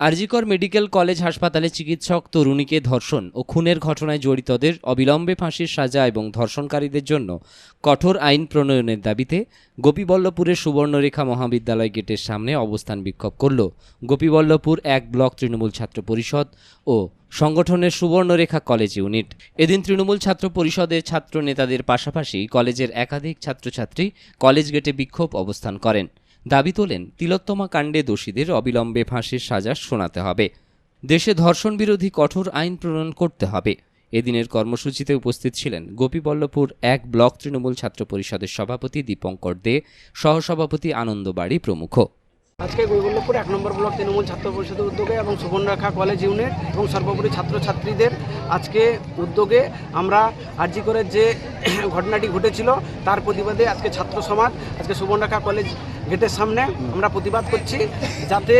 RG Kar medical college হাসপাতালে চিকিৎসক তরুণীকে ধর্ষণ ও খুনের ঘটনায় জড়িতদের অবিলম্বে ফাঁসির সাজা এবং ধর্ষণকারীদের জন্য কঠোর আইন প্রণয়নের দাবিতে গোপীবল্লভপুরের সুবর্ণরেখা মহাবিদ্যালয় গেটের সামনে অবস্থান বিক্ষোভ করল গোপীবল্লভপুর এক ব্লক তৃণমূল ছাত্র পরিষদ ও সংগঠনের সুবর্ণরেখা কলেজ ইউনিট। এদিন তৃণমূল ছাত্র পরিষদের ছাত্র নেতাদের পাশাপাশি কলেজের একাধিক ছাত্রছাত্রী কলেজ গেটে বিক্ষোভ অবস্থান করেন। দাবি তোলেন, তিলোত্তমা কাণ্ডে দোষীদের অবিলম্বে ফাঁসির সাজা শোনাতে হবে। দেশে ধর্ষণ বিরোধী কঠোর আইন প্রণয়ন করতে হবে। এদিনের কর্মসূচিতে উপস্থিত ছিলেন গোপীবল্লভপুর এক ব্লক তৃণমূল ছাত্র পরিষদের সভাপতি দীপঙ্কর দে, সহসভাপতি আনন্দ বাড়ি প্রমুখ। আজকে গৈবল্লভপুর এক নম্বর ব্লক তৃণমূল ছাত্র পরিষদের উদ্যোগে এবং সুবর্ণরেখা কলেজ ইউনিট এবং সর্বোপরি ছাত্রছাত্রীদের আজকে উদ্যোগে আমরা আরজি করে যে ঘটনাটি ঘটেছিল, তার প্রতিবাদে আজকে ছাত্র সমাজ, আজকে সুবর্ণরেখা কলেজ গেটের সামনে আমরা প্রতিবাদ করছি যাতে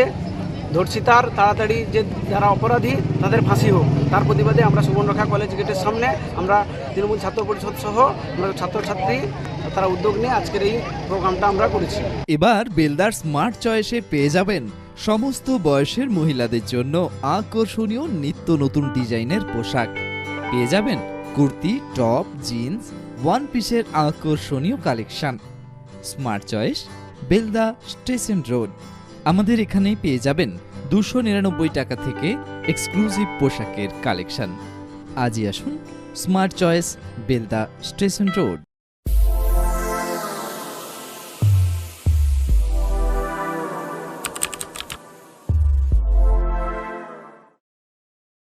ধর্ষিতার তাড়াতাড়ি যে যারা অপরাধী, তাদের ফাঁসি হোক। তার প্রতিবাদে আমরা সুবর্ণরেখা কলেজ গেটের সামনে আমরা তৃণমূল ছাত্র পরিষদ সহ আমরা ছাত্রছাত্রী তারা উদ্যোগ নিয়ে আজকের এই প্রোগ্রামটা আমরা করেছি। এবার বেলদার স্মার্ট চয়েসে পেয়ে যাবেন সমস্ত বয়সের মহিলাদের জন্য আকর্ষণীয় নিত্য নতুন ডিজাইনের পোশাক। পেয়ে যাবেন কুর্তি, টপ, জিন্স ওয়ান পিসের আকর্ষণীয় collection. Smart choice, Belda station road. আমাদের এখানেই পেয়ে যাবেন দুশো নিরানব্বই টাকা থেকে এক্সক্লুসিভ পোশাকের কালেকশন। আজই আসুন smart choice Belda station road.